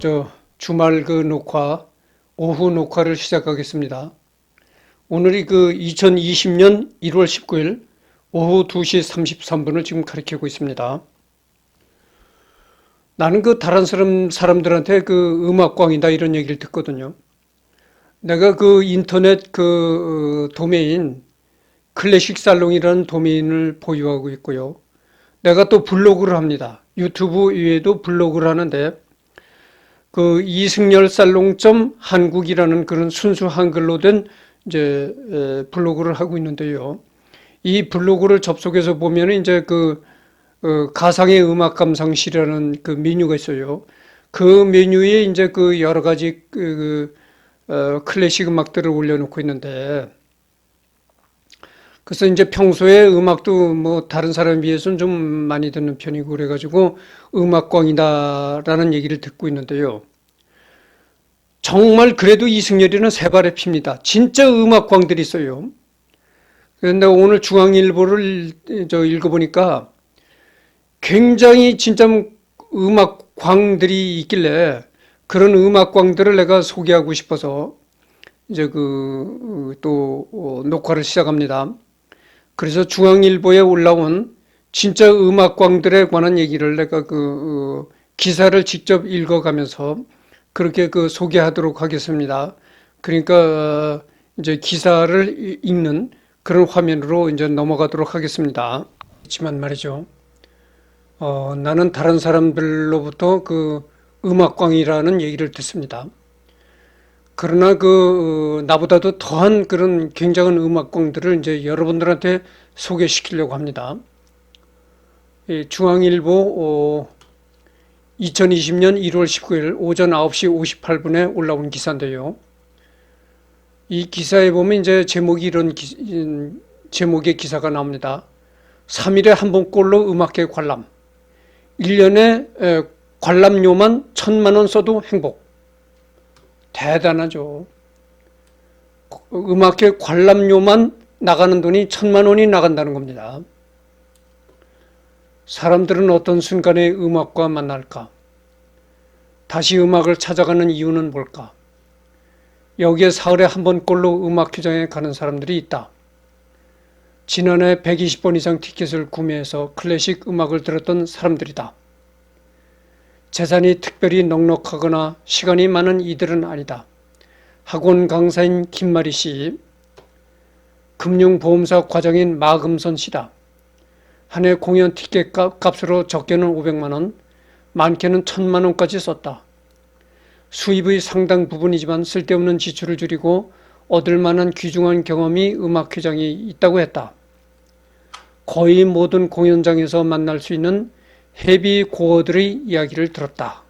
아, 저 주말 그 녹화, 오후 녹화를 시작하겠습니다. 오늘이 그 2020년 1월 19일 오후 2시 33분을 지금 가리키고 있습니다. 나는 그 다른 사람, 사람들한테 그 음악광이다 이런 얘기를 듣거든요. 내가 그 인터넷 그 어, 도메인 클래식 살롱이라는 도메인을 보유하고 있고요. 내가 또 블로그를 합니다. 유튜브 외에도 블로그를 하는데 그 이승열 살롱점 한국이라는 그런 순수 한글로 된 이제 블로그를 하고 있는데요. 이 블로그를 접속해서 보면 이제 그 어, 가상의 음악 감상실이라는 그 메뉴가 있어요. 그 메뉴에 이제 그 여러 가지 그, 그 어, 클래식 음악들을 올려놓고 있는데 그래서 이제 평소에 음악도 뭐 다른 사람에 비해서는 좀 많이 듣는 편이고 그래가지고 음악광이다라는 얘기를 듣고 있는데요. 정말 그래도 이승열이는 세 발의 핍니다. 진짜 음악광들이 있어요. 그런데 오늘 중앙일보를 저 읽어보니까 굉장히 진짜 음악광들이 있길래 그런 음악광들을 내가 소개하고 싶어서 이제 그또 어, 녹화를 시작합니다. 그래서 중앙일보에 올라온 진짜 음악광들에 관한 얘기를 내가 그 어, 기사를 직접 읽어가면서 그렇게 그 소개하도록 하겠습니다. 그러니까 어, 이제 기사를 읽는 그런 화면으로 이제 넘어가도록 하겠습니다. 그렇지만 말이죠. 어, 나는 다른 사람들로부터 그 음악광이라는 얘기를 듣습니다. 그러나 그 어, 나보다도 더한 그런 굉장한 음악광들을 이제 여러분들한테 소개시키려고 합니다. 중앙일보 2020년 1월 19일 오전 9시 58분에 올라온 기사인데요. 이 기사에 보면 이제 제목이 이런 기, 제목의 기사가 나옵니다. 3일에 한 번꼴로 음악계 관람. 1년에 관람료만 천만 원 써도 행복. 대단하죠. 음악회 관람료만 나가는 돈이 천만 원이 나간다는 겁니다. 사람들은 어떤 순간에 음악과 만날까? 다시 음악을 찾아가는 이유는 뭘까? 여기에 사흘에 한 번꼴로 음악 회장에 가는 사람들이 있다. 지난해 120번 이상 티켓을 구매해서 클래식 음악을 들었던 사람들이다. 재산이 특별히 넉넉하거나 시간이 많은 이들은 아니다. 학원 강사인 김마리 씨, 금융보험사 과장인 마금선 씨다. 한 해 공연 티켓 값으로 적게는 500만 원, 많게는 1000만 원까지 썼다. 수입의 상당 부분이지만 쓸데없는 지출을 줄이고 얻을 만한 귀중한 경험이 음악 회장이 있다고 했다. 거의 모든 공연장에서 만날 수 있는 헤비 고어들의 이야기를 들었다.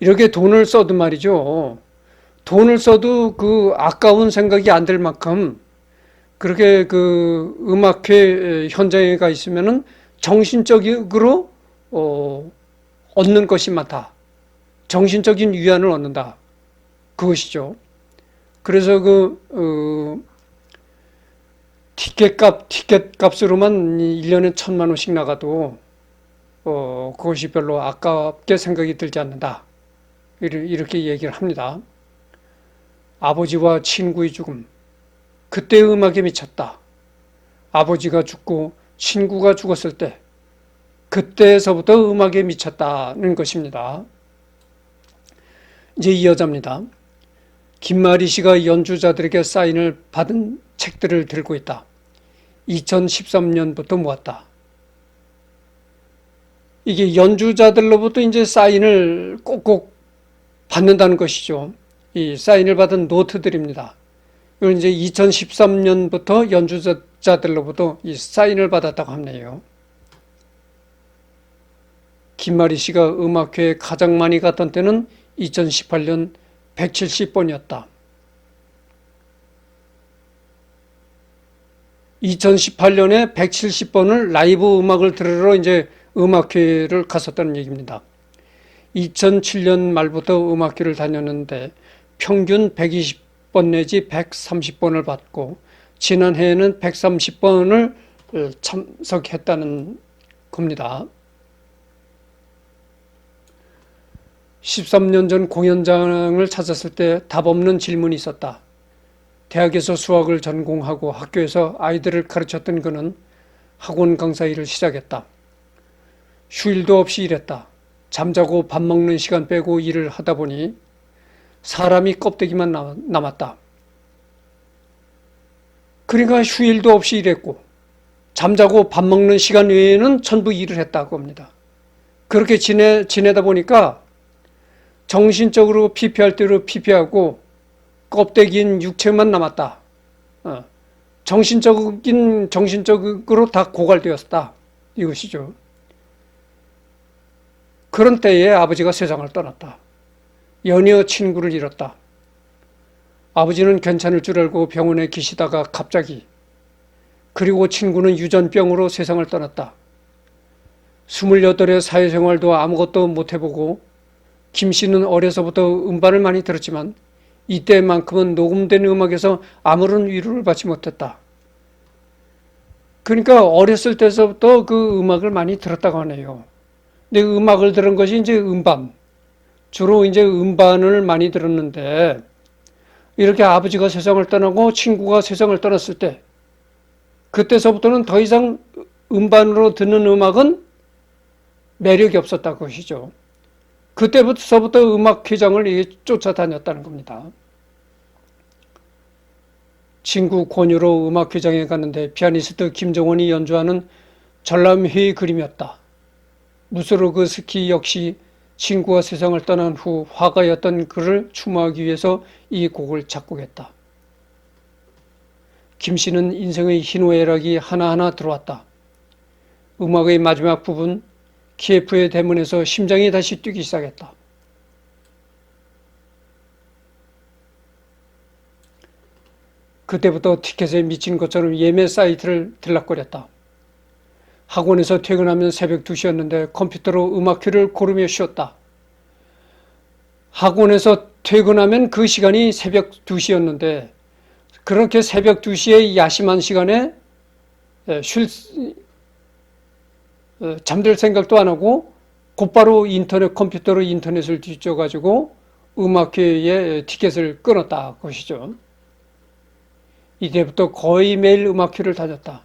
이렇게 돈을 써도 말이죠. 돈을 써도 그 아까운 생각이 안 들 만큼 그렇게 그 음악회 현장에 가 있으면은 정신적으로 어, 얻는 것이 많다. 정신적인 위안을 얻는다. 그것이죠. 그래서 그 어, 티켓값, 티켓값으로만 1년에 천만 원씩 나가도 어, 그것이 별로 아깝게 생각이 들지 않는다. 이렇게 얘기를 합니다. 아버지와 친구의 죽음. 그때 음악에 미쳤다. 아버지가 죽고 친구가 죽었을 때 그때서부터 음악에 미쳤다는 것입니다. 이제 이 여자입니다. 김마리 씨가 연주자들에게 사인을 받은 책들을 들고 있다. 2013년부터 모았다. 이게 연주자들로부터 이제 사인을 꼭꼭 받는다는 것이죠. 이 사인을 받은 노트들입니다. 이걸 이제 2013년부터 연주자들로부터 이 사인을 받았다고 하네요. 김마리 씨가 음악회에 가장 많이 갔던 때는 2018년 170번이었다. 2018년에 170번을 라이브 음악을 들으러 이제 음악회를 갔었다는 얘기입니다. 2007년 말부터 음악회를 다녔는데 평균 120번 내지 130번을 받고 지난해에는 130번을 어, 참석했다는 겁니다. 13년 전 공연장을 찾았을 때 답 없는 질문이 있었다. 대학에서 수학을 전공하고 학교에서 아이들을 가르쳤던 그는 학원 강사 일을 시작했다. 휴일도 없이 일했다. 잠자고 밥 먹는 시간 빼고 일을 하다 보니 사람이 껍데기만 남- 남았다. 그러니까 휴일도 없이 일했고 잠자고 밥 먹는 시간 외에는 전부 일을 했다고 합니다. 그렇게 지내, 지내다 보니까 정신적으로 피폐할 대로 피폐하고 껍데기인 육체만 남았다. 어, 정신적인, 정신적으로 다 고갈되었다. 이것이죠. 그런 때에 아버지가 세상을 떠났다. 연이어 친구를 잃었다. 아버지는 괜찮을 줄 알고 병원에 계시다가 갑자기 그리고 친구는 유전병으로 세상을 떠났다. 28의 사회생활도 아무것도 못 해보고 김 씨는 어려서부터 음반을 많이 들었지만 이때만큼은 녹음된 음악에서 아무런 위로를 받지 못했다. 그러니까 어렸을 때서부터 그 음악을 많이 들었다고 하네요. 근데 음악을 들은 것이 이제 음반. 주로 이제 음반을 많이 들었는데 이렇게 아버지가 세상을 떠나고 친구가 세상을 떠났을 때 그때서부터는 더 이상 음반으로 듣는 음악은 매력이 없었다는 것이죠. 그때부터부터 음악 회장을 쫓아다녔다는 겁니다. 친구 권유로 음악 회장에 갔는데 피아니스트 김정원이 연주하는 전람회의 그림이었다. 무스로 그 스키 역시 친구가 세상을 떠난 후 화가였던 그를 추모하기 위해서 이 곡을 작곡했다. 김 씨는 인생의 희노애락이 하나하나 들어왔다. 음악의 마지막 부분 키예프의 대문에서 심장이 다시 뛰기 시작했다. 그때부터 티켓에 미친 것처럼 예매 사이트를 들락거렸다. 학원에서 퇴근하면 새벽 2시였는데 컴퓨터로 음악회를 고르며 쉬었다. 학원에서 퇴근하면 그 시간이 새벽 2시였는데 그렇게 새벽 2시에 야심한 시간에 쉴 어, 잠들 생각도 안 하고 곧바로 인터넷 컴퓨터로 인터넷을 뒤져 가지고 음악회에 티켓을 끊었다 것이죠. 이때부터 거의 매일 음악회를 다녔다.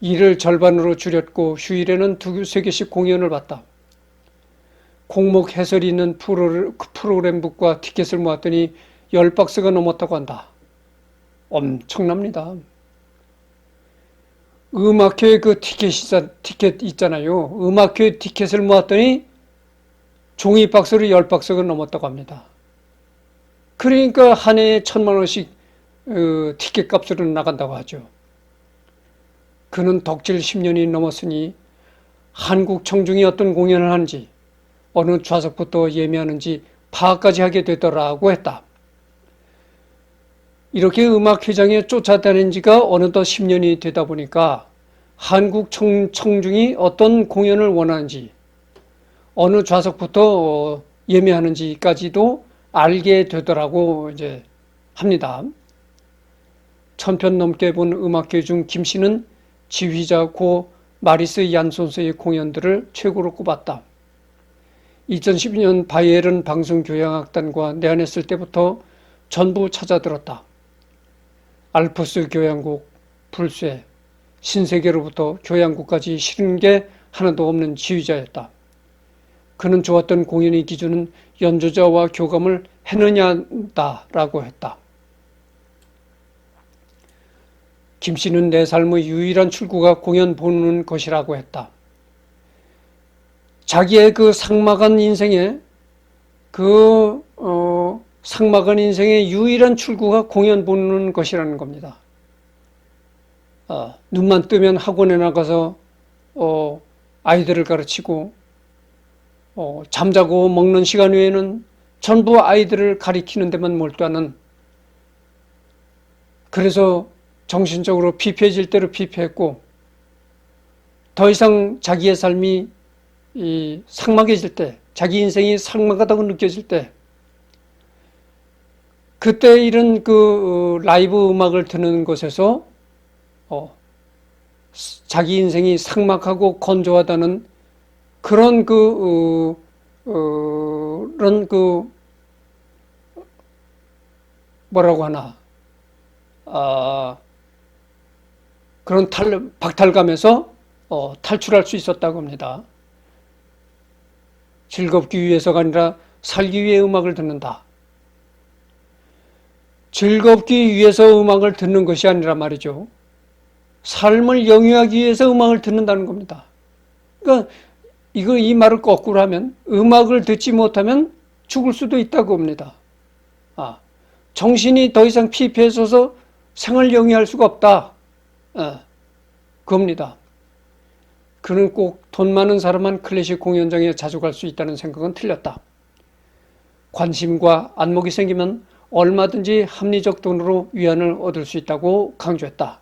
일을 절반으로 줄였고 휴일에는 두 세 개씩 공연을 봤다. 공목 해설이 있는 프로, 프로그램북과 티켓을 모았더니 열 박스가 넘었다고 한다. 엄청납니다. 음악회 그 티켓, 티켓 있잖아요. 음악회 티켓을 모았더니 종이 박스로 열 박스가 넘었다고 합니다. 그러니까 한 해에 천만 원씩 어, 티켓 값으로 나간다고 하죠. 그는 덕질 10년이 넘었으니 한국 청중이 어떤 공연을 하는지 어느 좌석부터 예매하는지 파악까지 하게 되더라고 했다. 이렇게 음악회장에 쫓아다닌 지가 어느덧 10년이 되다 보니까 한국 청, 청중이 어떤 공연을 원하는지 어느 좌석부터 예매하는지까지도 알게 되더라고 이제 합니다. 천편 넘게 본 음악계 중김 씨는 지휘자 고 마리스 얀손스의 공연들을 최고로 꼽았다. 2012년 바이에른 방송교향악단과 내한했을 때부터 전부 찾아들었다. 알프스 교향곡, 불쇠, 신세계로부터 교향곡까지 싫은 게 하나도 없는 지휘자였다. 그는 좋았던 공연의 기준은 연주자와 교감을 해느냐다라고 했다. 김 씨는 내 삶의 유일한 출구가 공연 보는 것이라고 했다. 자기의 그 상막한 인생에 그 어, 상막한 인생의 유일한 출구가 공연 보는 것이라는 겁니다. 어, 눈만 뜨면 학원에 나가서 어, 아이들을 가르치고 어, 잠자고 먹는 시간 외에는 전부 아이들을 가리키는 데만 몰두하는 그래서 정신적으로 피폐해질 대로 피폐했고 더 이상 자기의 삶이 이 상막해질 때, 자기 인생이 상막하다고 느껴질 때, 그때 이런 그 어, 라이브 음악을 듣는 곳에서 어, 자기 인생이 상막하고 건조하다는 그런 그 어, 어, 그런 그 뭐라고 하나 아, 그런 탈, 박탈감에서 어, 탈출할 수 있었다고 합니다. 즐겁기 위해서가 아니라 살기 위해 음악을 듣는다. 즐겁기 위해서 음악을 듣는 것이 아니라 말이죠. 삶을 영위하기 위해서 음악을 듣는다는 겁니다. 그러니까 이거 이 말을 거꾸로 하면 음악을 듣지 못하면 죽을 수도 있다고 합니다. 아, 정신이 더 이상 피폐해져서 생을 영위할 수가 없다. 아, 그겁니다. 그는 꼭 돈 많은 사람만 클래식 공연장에 자주 갈 수 있다는 생각은 틀렸다. 관심과 안목이 생기면 얼마든지 합리적 돈으로 위안을 얻을 수 있다고 강조했다.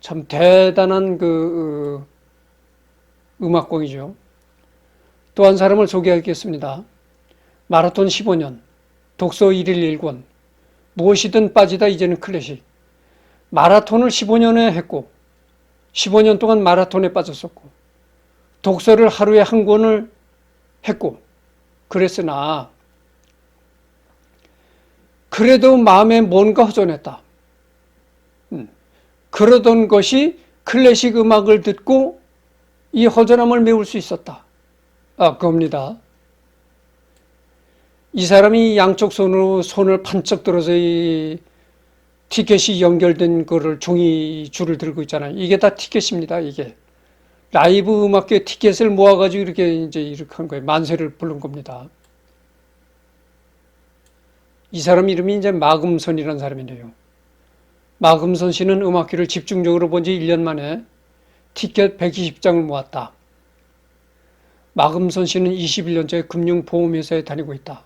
참 대단한 그 어, 음악공이죠. 또 한 사람을 소개하겠습니다. 마라톤 15년, 독서 1일 1권, 무엇이든 빠지다 이제는 클래식. 마라톤을 15년에 했고, 15년 동안 마라톤에 빠졌었고, 독서를 하루에 한 권을 했고, 그랬으나, 그래도 마음에 뭔가 허전했다. 음, 그러던 것이 클래식 음악을 듣고 이 허전함을 메울 수 있었다. 아, 그겁니다. 이 사람이 양쪽 손으로 손을 판쩍 들어서 이 티켓이 연결된 거를 종이 줄을 들고 있잖아요. 이게 다 티켓입니다. 이게 라이브 음악회 티켓을 모아가지고 이렇게 이제 이렇게 한 거예요. 만세를 부른 겁니다. 이 사람 이름이 이제 마금선이라는 사람인데요. 마금선 씨는 음악회를 집중적으로 본 지 1년 만에 티켓 120장을 모았다. 마금선 씨는 21년째 금융보험회사에 다니고 있다.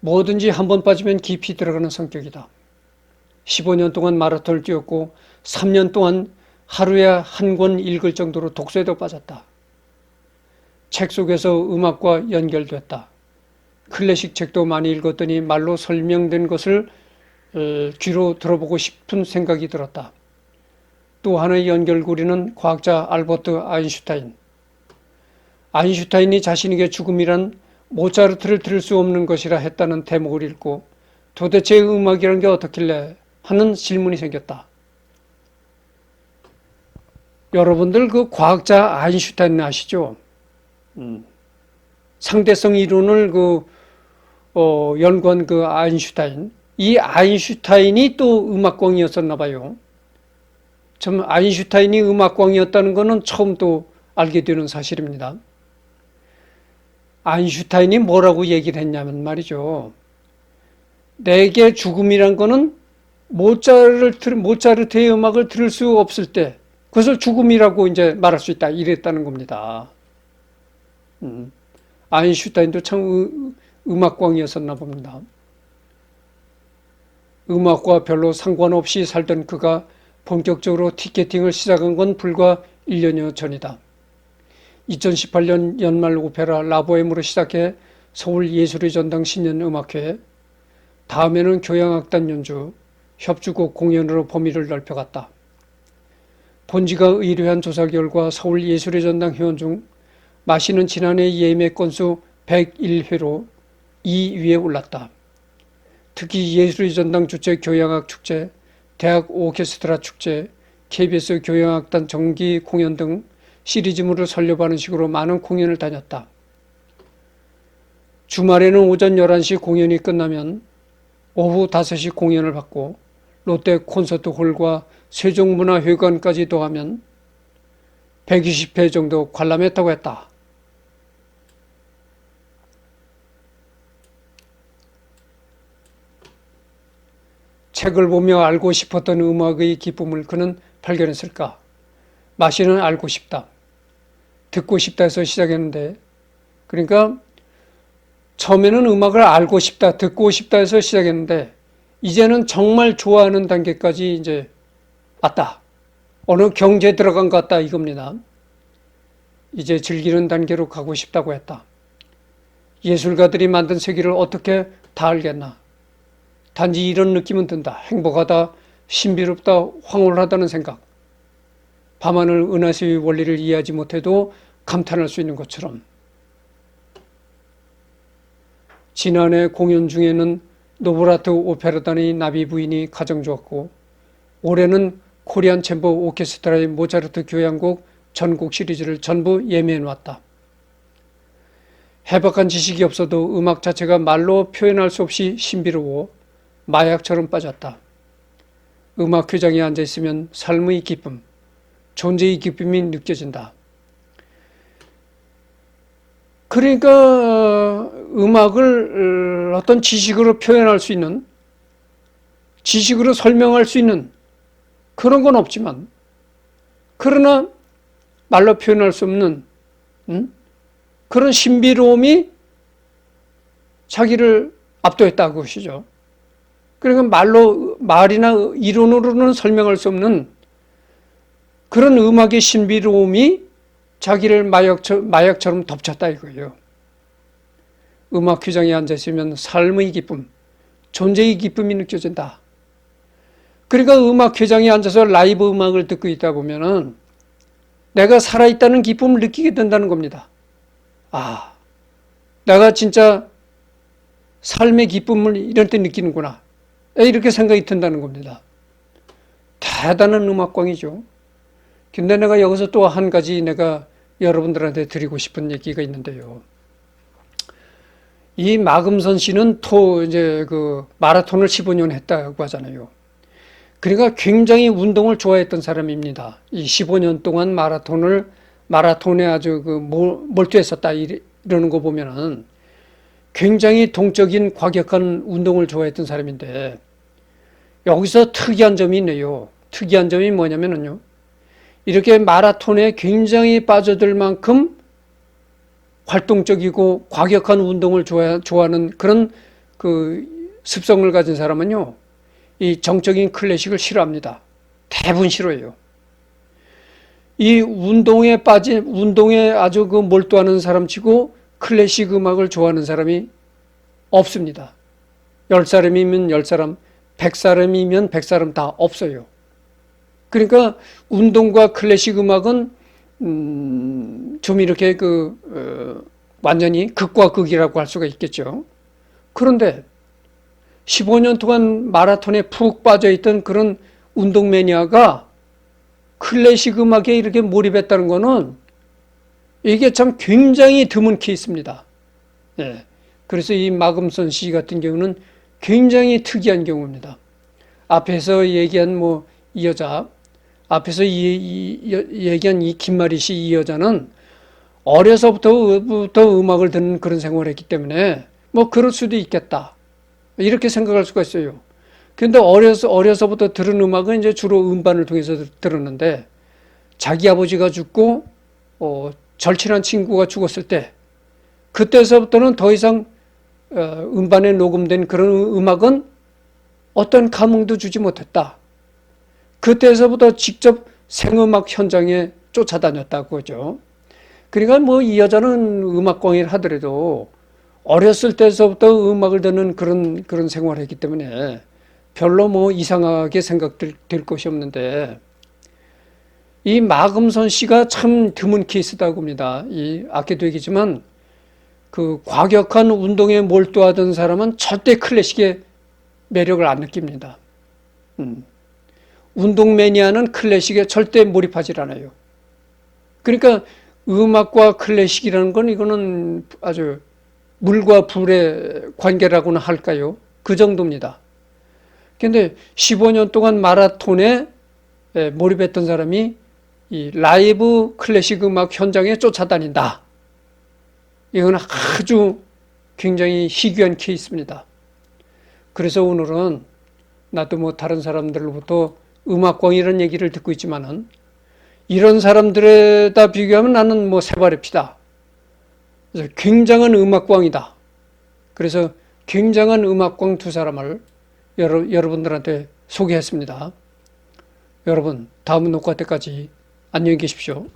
뭐든지 한 번 빠지면 깊이 들어가는 성격이다. 15년 동안 마라톤을 뛰었고 3년 동안 하루에 한 권 읽을 정도로 독서에도 빠졌다. 책 속에서 음악과 연결됐다. 클래식 책도 많이 읽었더니 말로 설명된 것을 어, 귀로 들어보고 싶은 생각이 들었다. 또 하나의 연결고리는 과학자 알버트 아인슈타인. 아인슈타인이 자신에게 죽음이란 모차르트를 들을 수 없는 것이라 했다는 대목을 읽고 도대체 음악이란 게 어떻길래 하는 질문이 생겼다. 여러분들 그 과학자 아인슈타인 아시죠? 음. 상대성 이론을 그 어, 연구한 그 아인슈타인. 이 아인슈타인이 또 음악광이었었나 봐요. 참 아인슈타인이 음악광이었다는 것은 처음 또 알게 되는 사실입니다. 아인슈타인이 뭐라고 얘기를 했냐면 말이죠. 내게 죽음이란 거는 모차르트, 모차르트의 음악을 들을 수 없을 때 그것을 죽음이라고 이제 말할 수 있다. 이랬다는 겁니다. 음. 아인슈타인도 참 음악광이었었나 봅니다. 음악과 별로 상관없이 살던 그가 본격적으로 티켓팅을 시작한 건 불과 1년여 전이다. 2018년 연말 오페라 라보엠으로 시작해 서울 예술의 전당 신년 음악회, 다음에는 교향악단 연주, 협주곡 공연으로 범위를 넓혀갔다. 본지가 의뢰한 조사 결과 서울 예술의 전당 회원 중 마시는 지난해 예매 건수 101회로 2위에 올랐다. 특히 예술의 전당 주최 교향악 축제, 대학 오케스트라 축제, KBS 교향악단 정기 공연 등 시리즈물을 설립하는 식으로 많은 공연을 다녔다. 주말에는 오전 11시 공연이 끝나면 오후 5시 공연을 받고 롯데 콘서트 홀과 세종문화회관까지 더하면 120회 정도 관람했다고 했다. 책을 보며 알고 싶었던 음악의 기쁨을 그는 발견했을까? 마시는 알고 싶다. 듣고 싶다 해서 시작했는데, 그러니까 처음에는 음악을 알고 싶다, 듣고 싶다 해서 시작했는데, 이제는 정말 좋아하는 단계까지 이제 왔다. 어느 경제 들어간 것 같다 이겁니다. 이제 즐기는 단계로 가고 싶다고 했다. 예술가들이 만든 세계를 어떻게 다 알겠나. 단지 이런 느낌은 든다. 행복하다, 신비롭다, 황홀하다는 생각. 밤하늘 은하수의 원리를 이해하지 못해도 감탄할 수 있는 것처럼 지난해 공연 중에는 노브라트 오페라단의 나비 부인이 가정 주었고 올해는 코리안 챔버 오케스트라의 모차르트 교향곡 전곡 시리즈를 전부 예매해 놓았다. 해박한 지식이 없어도 음악 자체가 말로 표현할 수 없이 신비로워 마약처럼 빠졌다. 음악 회장에 앉아 있으면 삶의 기쁨, 존재의 기쁨이 느껴진다. 그러니까 음악을 어떤 지식으로 표현할 수 있는, 지식으로 설명할 수 있는 그런 건 없지만, 그러나 말로 표현할 수 없는 음? 그런 신비로움이 자기를 압도했다 그것이죠. 그러니까 말로 말이나 이론으로는 설명할 수 없는 그런 음악의 신비로움이 자기를 마약처, 마약처럼 덮쳤다 이거예요. 음악 휘장에 앉아 있으면 삶의 기쁨, 존재의 기쁨이 느껴진다. 그러니까 음악 회장에 앉아서 라이브 음악을 듣고 있다 보면은 내가 살아있다는 기쁨을 느끼게 된다는 겁니다. 아, 내가 진짜 삶의 기쁨을 이럴 때 느끼는구나. 이렇게 생각이 든다는 겁니다. 대단한 음악광이죠. 근데 내가 여기서 또 한 가지 내가 여러분들한테 드리고 싶은 얘기가 있는데요. 이 마금선 씨는 토 이제 그 마라톤을 15년 했다고 하잖아요. 그러니까 굉장히 운동을 좋아했던 사람입니다. 이 15년 동안 마라톤을 마라톤에 아주 그 몰두했었다 이러는 거 보면은 굉장히 동적인 과격한 운동을 좋아했던 사람인데 여기서 특이한 점이 있네요. 특이한 점이 뭐냐면은요. 이렇게 마라톤에 굉장히 빠져들 만큼 활동적이고 과격한 운동을 좋아하는 그런 그 습성을 가진 사람은요. 이 정적인 클래식을 싫어합니다. 대부분 싫어해요. 이 운동에 빠진 운동에 아주 그 몰두하는 사람 치고 클래식 음악을 좋아하는 사람이 없습니다. 열 사람이면 열 사람, 백 사람이면 백 사람 다 없어요. 그러니까 운동과 클래식 음악은 음, 좀 이렇게 그 어, 완전히 극과 극이라고 할 수가 있겠죠. 그런데 15년 동안 마라톤에 푹 빠져 있던 그런 운동 매니아가 클래식 음악에 이렇게 몰입했다는 것은 이게 참 굉장히 드문 케이스입니다. 예. 그래서 이 마금선 씨 같은 경우는 굉장히 특이한 경우입니다. 앞에서 얘기한 뭐 이 여자, 앞에서 이, 이, 얘기한 이 김마리 씨 이 여자는 어려서부터 음악을 듣는 그런 생활을 했기 때문에 뭐 그럴 수도 있겠다. 이렇게 생각할 수가 있어요. 근데 어려서, 어려서부터 들은 음악은 이제 주로 음반을 통해서 들었는데 자기 아버지가 죽고, 어, 절친한 친구가 죽었을 때 그때서부터는 더 이상 어, 음반에 녹음된 그런 음악은 어떤 감흥도 주지 못했다. 그때서부터 직접 생음악 현장에 쫓아다녔다고 하죠. 그러니까 뭐 이 여자는 음악광이를 하더라도 어렸을 때서부터 음악을 듣는 그런 그런 생활을 했기 때문에 별로 뭐 이상하게 생각될 것이 없는데 이 마금선 씨가 참 드문 케이스다고 봅니다. 이 아까도 얘기지만 그 과격한 운동에 몰두하던 사람은 절대 클래식의 매력을 안 느낍니다. 음. 운동 매니아는 클래식에 절대 몰입하지 않아요. 그러니까 음악과 클래식이라는 건 이거는 아주 물과 불의 관계라고는 할까요? 그 정도입니다. 근데 15년 동안 마라톤에 몰입했던 사람이 이 라이브 클래식 음악 현장에 쫓아다닌다. 이건 아주 굉장히 희귀한 케이스입니다. 그래서 오늘은 나도 뭐 다른 사람들로부터 음악광이라는 얘기를 듣고 있지만은 이런 사람들에다 비교하면 나는 뭐 세발의 피다. 그래서 굉장한 음악광이다. 그래서 굉장한 음악광 두 사람을 여러, 여러분들한테 소개했습니다. 여러분, 다음 녹화 때까지 안녕히 계십시오.